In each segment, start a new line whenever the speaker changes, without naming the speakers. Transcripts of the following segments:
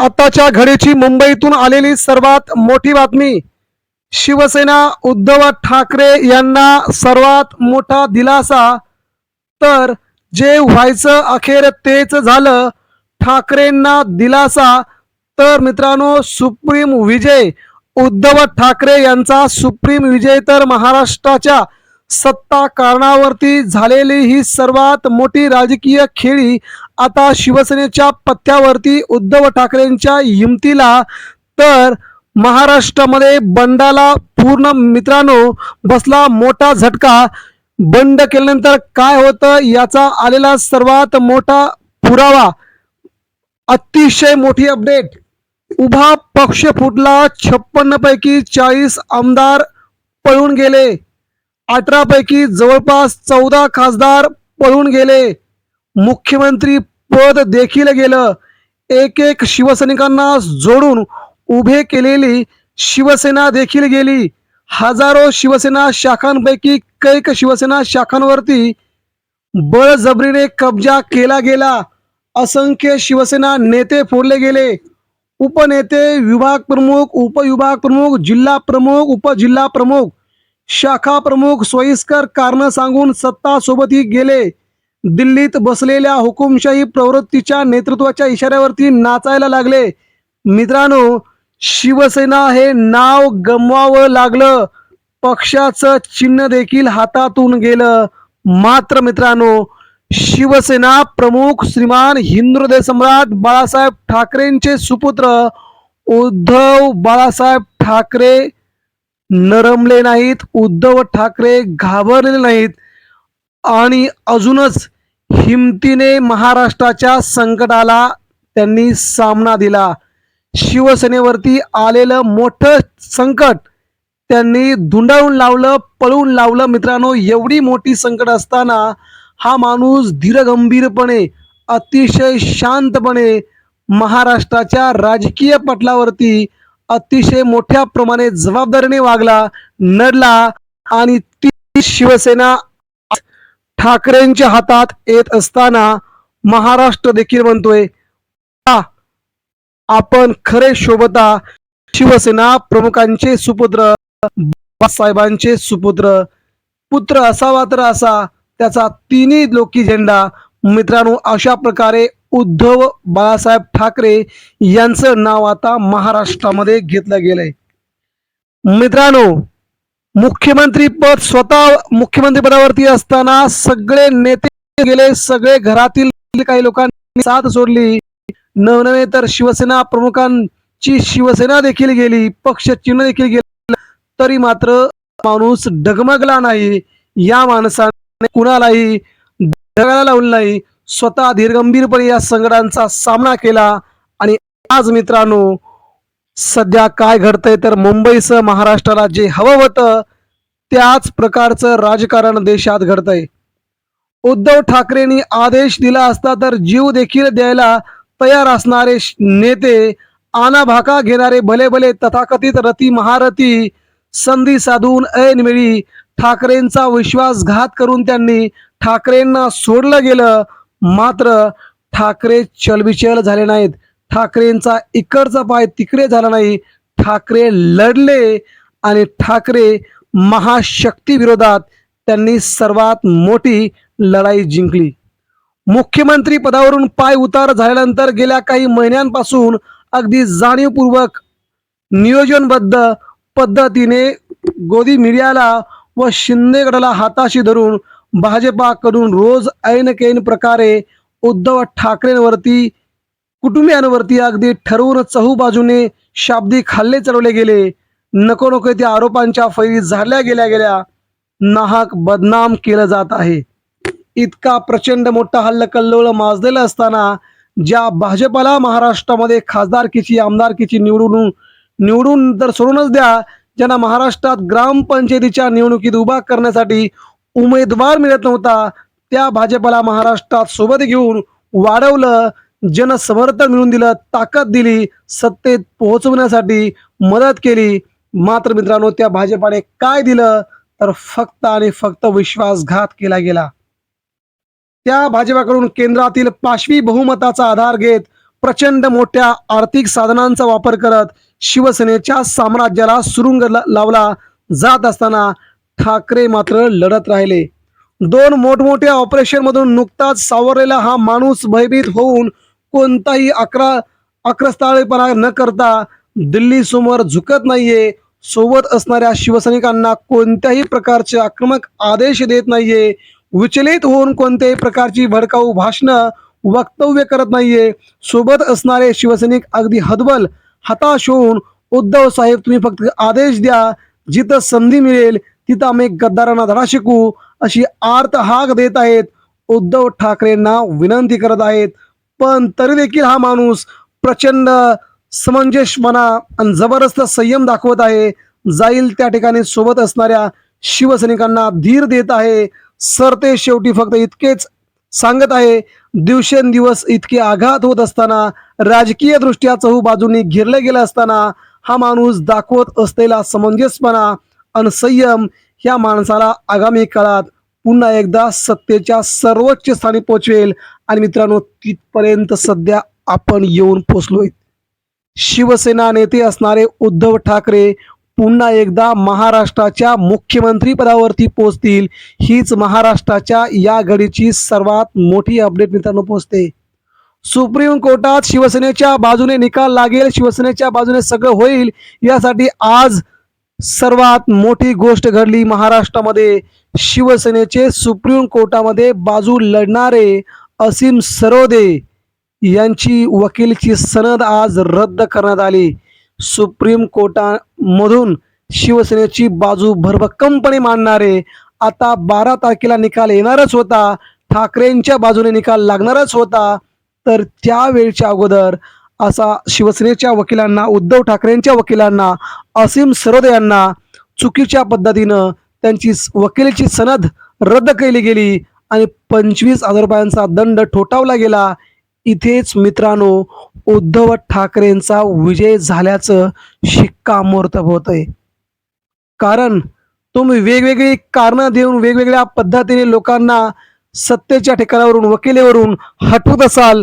आताच्या घडीची मुंबईतून आलेली सर्वात मोठी बातमी शिवसेना उद्धव ठाकरे यांना सर्वात मोठा दिलासा. तर जे व्हायचं अखेर तेच झालं ठाकरेंना दिलासा. तर मित्रांनो सुप्रीम विजय उद्धव ठाकरे यांचा सुप्रीम विजय तर महाराष्ट्राच्या सत्ता कारणावरती झालेली ही सर्वात मोठी राजकीय खेळी आता शिवसेनेच्या पत्त्यावरती उद्धव ठाकरेंच्या हिमतीला. तर महाराष्ट्रामध्ये बंडाला पूर्ण मित्रांनो बसला मोठा झटका. बंड केल्यानंतर काय होतं याचा आलेला सर्वात मोठा पुरावा. अतिशय मोठी अपडेट. उभा पक्ष फुटला छप्पन्न पैकी चाळीस आमदार पळून गेले. अठरा पैकी जवळपास चौदा खासदार पळून गेले. मुख्यमंत्री पद देखील गेलं. एक एक शिवसैनिकांना जोडून उभे केलेली शिवसेना देखील गेली. हजारो शिवसेना शाखांपैकी कैक शिवसेना शाखांवरती बळजबरीने कब्जा केला गेला. असंख्य शिवसेना नेते फोडले गेले. उपनेते विभाग प्रमुख उपविभाग प्रमुख जिल्हा प्रमुख उपजिल्हा प्रमुख शाखा प्रमुख सोयीस्कर कारण सांगून सत्ता सोबतही गेले. दिल्लीत बसलेल्या हुकुमशाही प्रवृत्तीच्या नेतृत्वाच्या इशाऱ्यावरती नाचायला लागले. मित्रांनो शिवसेना हे नाव गमवावं लागलं. पक्षाचं चिन्ह देखील हातातून गेलं. मात्र मित्रांनो शिवसेना प्रमुख श्रीमान हिंदुदय सम्राट बाळासाहेब ठाकरेंचे सुपुत्र उद्धव बाळासाहेब ठाकरे नरमले नाहीत उद्धव ठाकरे घाबरले नाहीत. आणि अजूनच हिमतीने महाराष्ट्राच्या संकटाला त्यांनी सामना दिला. शिवसेनेवरती आलेलं मोठं संकट त्यांनी धुंडाळून लावलं पळून लावलं. मित्रांनो एवढी मोठी संकट असताना हा माणूस धीरगंभीरपणे अतिशय शांतपणे महाराष्ट्राच्या राजकीय पटलावरती अतिशय मोठ्या प्रमाणे जबाबदारीने वागला नडला आणि ती शिवसेना ठाकरेंच्या हातात येत असताना महाराष्ट्र देखील म्हणतोय आपण खरे शोभता शिवसेना प्रमुखांचे सुपुत्र बाबासाहेबांचे सुपुत्र पुत्र असावा तर असा त्याचा तिन्ही लोकी झेंडा मित्रांनो अशा प्रकारे उद्धव बाळासाहेब ठाकरे यांचं नाव आता महाराष्ट्रामध्ये घेतलं गेलंय. मित्रांनो मुख्यमंत्री पद स्वतः मुख्यमंत्री पदावरती असताना सगळे नेते गेले सगळे घरातील काही लोकांनी साथ सोडली. नवनवे तर शिवसेना प्रमुखांची शिवसेना देखील गेली पक्ष चिन्ह देखील गेले तरी मात्र माणूस डगमगला नाही. या माणसाने कुणालाही डगाला लावलं नाही स्वतः धीरगंभीरपणे या संकटांचा सामना केला. आणि आज मित्रांनो सध्या काय घडतंय तर मुंबईसह महाराष्ट्राला जे हवं होतं त्याच प्रकारचं राजकारण देशात घडतंय. उद्धव ठाकरेंनी आदेश दिला असता तर जीव देखील द्यायला तयार असणारे नेते आनाभाका घेणारे भले भले तथाकथित रती महारथी संधी साधून ऐनवेळी ठाकरेंचा विश्वासघात करून त्यांनी ठाकरेंना सोडलं गेलं मात्र ठाकरे चलबिचल झाले नाहीत. ठाकरेंचा इकडचा पाय तिकडे झाला नाही. ठाकरे लढले आणि ठाकरे महाशक्ती विरोधात त्यांनी सर्वात मोठी लढाई जिंकली. मुख्यमंत्री पदावरून पाय उतार झाल्यानंतर गेल्या काही महिन्यांपासून अगदी जाणीवपूर्वक नियोजनबद्ध पद्धतीने गोदी मीडियाला व शिंदेगडाला हाताशी धरून भाजपाकडून रोज ऐन कैन प्रकारे उद्धव ठाकरेंवरती कुटुंबियांवरती अगदी ठरवून चहू बाजूने शाब्दिक हल्ले चढवले गेले. नको नको त्या आरोपांच्या फैरी झाडल्या गेल्या गेल्या नाहक बदनाम केलं जात आहे. इतका प्रचंड मोठा हल्लकल्लोळ कल्लोळ माजलेला असताना ज्या भाजपाला महाराष्ट्रामध्ये खासदारकीची आमदारकीची निवडून निवडून तर सोडूनच द्या ज्यांना महाराष्ट्रात ग्रामपंचायतीच्या निवडणुकीत उभा करण्यासाठी उमेदवार मिळत नव्हता त्या भाजपला महाराष्ट्रात सोबत घेऊन वाढवलं जनसमर्थन मिळवून दिलं ताकद दिली सत्तेत पोहोचवण्यासाठी मदत केली. मात्र मित्रांनो त्या भाजपाने काय दिलं? तर फक्त आणि फक्त विश्वासघात केला गेला. त्या भाजपाकडून केंद्रातील पाशवी बहुमताचा आधार घेत प्रचंड मोठ्या आर्थिक साधनांचा वापर करत शिवसेनेच्या साम्राज्याला सुरुंग ला- लावला जात असताना ठाकरे मात्र लढत राहिले. दोन मोठमोठ्या ऑपरेशनमधून नुकताच सावरलेला हा माणूस भयभीत होऊन कोणताही अकरा अक्रस्ताळेपणा न करता दिल्ली समोर झुकत नाहीये. सोबत असणाऱ्या शिवसैनिकांना कोणत्याही प्रकारचे आक्रमक आदेश देत नाहीये. विचलित होऊन कोणत्याही प्रकारची भडकाऊ भाषणं वक्तव्य करत नाहीये. सोबत असणारे शिवसैनिक अगदी हदबल हताश होऊन उद्धव साहेब तुम्ही फक्त आदेश द्या जिथं संधी मिळेल तिथं आम्ही गद्दारांना धडा शिकू अशी आर्त हाक देत आहेत. उद्धव ठाकरेंना विनंती करत आहेत. पण तरी देखील हा माणूस प्रचंड समंजसपणा आणि जबरदस्त संयम दाखवत आहे. जाईल त्या ठिकाणी सोबत असणाऱ्या शिवसैनिकांना धीर देत आहे. सरते शेवटी फक्त इतकेच सांगत आहे. दिवसेंदिवस इतके आघात होत असताना राजकीय दृष्ट्या चहू बाजूनी घेरले गेले असताना हा माणूस दाखवत असलेला समंजसपणा आणि संयम ह्या माणसाला आगामी काळात पुन्हा एकदा सत्तेच्या सर्वोच्च स्थानी पोचवेल. आणि मित्रांनो तिथपर्यंत सध्या आपण येऊन पोचलोय. शिवसेना नेते असणारे उद्धव ठाकरे पुन्हा एकदा महाराष्ट्राच्या मुख्यमंत्री पदावरती पोहोचतील हीच महाराष्ट्राच्या या घडीची सर्वात मोठी अपडेट मित्रांनो पोहोचते सुप्रीम कोर्टात शिवसेनेच्या बाजूने निकाल लागेल शिवसेनेच्या बाजूने सगळं होईल यासाठी आज सर्वात मोठी गोष्ट घडली महाराष्ट्रामध्ये. शिवसेनेचे सुप्रीम कोर्टामध्ये बाजू लढणारे असीम सरोदे यांची वकिलची सनद आज रद्द करण्यात आली. सुप्रीम कोर्टामधून शिवसेनेची बाजू भरभक्कमपणे मांडणारे आता बारा तारखेला निकाल येणारच होता. ठाकरेंच्या बाजूने निकाल लागणारच होता. तर त्यावेळच्या अगोदर असा शिवसेनेच्या वकिलांना उद्धव ठाकरेंच्या वकिलांना असीम सरोद यांना चुकीच्या पद्धतीनं त्यांची वकिलीची सनद रद्द केली गेली आणि पंचवीस हजार रुपयांचा दंड ठोठावला गेला. इथेच मित्रांनो उद्धव ठाकरेंचा विजय झाल्याचं शिक्कामोर्तब होत आहे कारण तुम्ही वेगवेगळी कारणं देऊन वेगवेगळ्या पद्धतीने लोकांना सत्तेच्या ठिकाणावरून वकिलेवरून हटवत असाल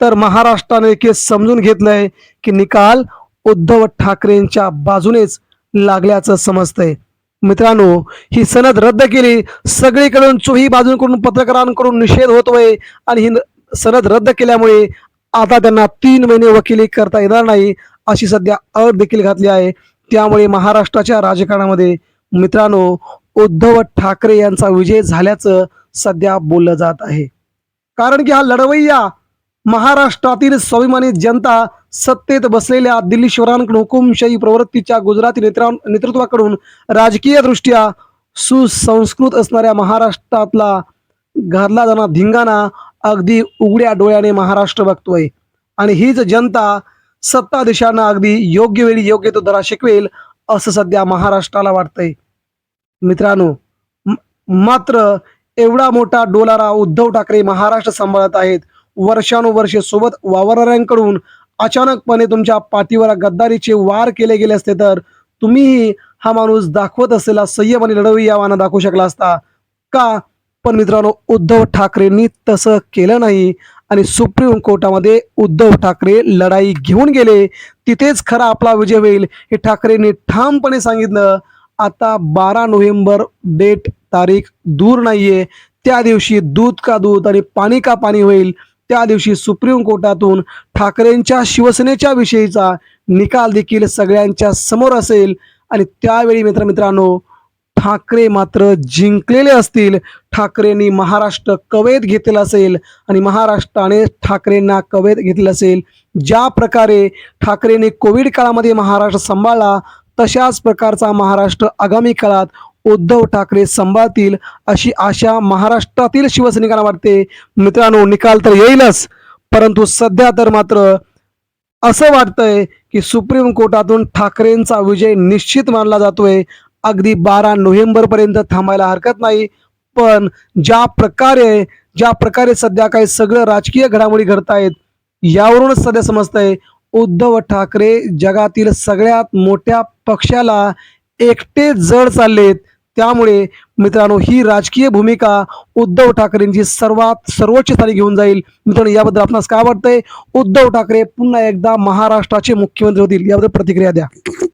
तर महाराष्ट्राने केस समजून घेतलंय की निकाल उद्धव ठाकरेंच्या बाजूनेच लागल्याचं समजतंय. मित्रांनो ही सनद रद्द केली सगळीकडून चोही बाजूकडून पत्रकारांकडून निषेध होतोय आणि ही न- सनद रद्द केल्यामुळे आता त्यांना तीन महिने वकिली करता येणार नाही अशी सध्या अट देखील घातली आहे. त्यामुळे महाराष्ट्राच्या राजकारणामध्ये मित्रांनो उद्धव ठाकरे यांचा विजय झाल्याचं सध्या बोललं जात आहे. कारण की हा लढवय्या महाराष्ट्रातील स्वाभिमानी जनता सत्तेत बसलेल्या दिल्ली शहरांकडून हुकुमशाही प्रवृत्तीच्या गुजराती नेत्रा नेतृत्वाकडून राजकीय दृष्ट्या सुसंस्कृत असणाऱ्या महाराष्ट्रातला घातला जाणार धिंगाणा अगदी उघड्या डोळ्याने महाराष्ट्र बघतोय. आणि हीच जनता सत्ताधीशांना अगदी योग्य वेळी योग्य तो दरा शिकवेल असं सध्या महाराष्ट्राला वाटतंय. मित्रांनो म- मात्र एवढा मोठा डोलारा उद्धव ठाकरे महाराष्ट्र सांभाळत आहेत. वर्षानुवर्षे सोबत वावरणाऱ्यांकडून अचानकपणे तुमच्या पाठीवर गद्दारीचे वार केले गेले असते तर तुम्हीही हा माणूस दाखवत असलेला संयम आणि लढवय्यावाना दाखवू शकला असता. का? पण मित्रांनो उद्धव ठाकरेंनी तसं केलं नाही आणि सुप्रीम कोर्टामध्ये उद्धव ठाकरे लढाई घेऊन गेले. तिथेच खरा आपला विजय होईल हे ठाकरेंनी ठामपणे सांगितलं. आता बारा नोव्हेंबर डेट तारीख दूर नाहीये. त्या दिवशी दूध का दूध आणि पाणी का पाणी होईल? त्या दिवशी सुप्रीम कोर्टातून ठाकरेंच्या शिवसेनेच्या विषयीचा निकाल देखील सगळ्यांच्या समोर असेल. आणि त्यावेळी मित्र मित्रांनो ठाकरे मात्र जिंकलेले असतील. ठाकरेंनी महाराष्ट्र कवेत घेतलेला असेल. आणि महाराष्ट्राने ठाकरेंना कवेत घेतलेलं असेल. ज्या प्रकारे ठाकरेंनी कोविड काळामध्ये महाराष्ट्र सांभाळला तशाच प्रकारचा महाराष्ट्र आगामी काळात उद्धव ठाकरे संभाळतील अशी आशा महाराष्ट्रातील शिवसैनिकांना वाटते. मित्रांनो निकाल तर येईलच परंतु सध्या तर मात्र असं वाटतंय की सुप्रीम कोर्टातून ठाकरेंचा विजय निश्चित मानला जातोय. अगदी बारा नोव्हेंबर पर्यंत थांबायला हरकत नाही पण ज्या प्रकारे ज्या प्रकारे सध्या काही सगळं राजकीय घडामोडी घडतायत यावरूनच सध्या समजतंय उद्धव ठाकरे जगातील सगळ्यात मोठ्या पक्षाला एकटे जड चाललेत. त्यामुळे मित्रांनो ही राजकीय भूमिका उद्धव ठाकरेंची सर्वात सर्वोच्च स्थानी घेऊन जाईल. मित्रांनो याबद्दल आपणास काय वाटतंय? उद्धव ठाकरे पुन्हा एकदा महाराष्ट्राचे मुख्यमंत्री होतील. याबद्दल प्रतिक्रिया द्या.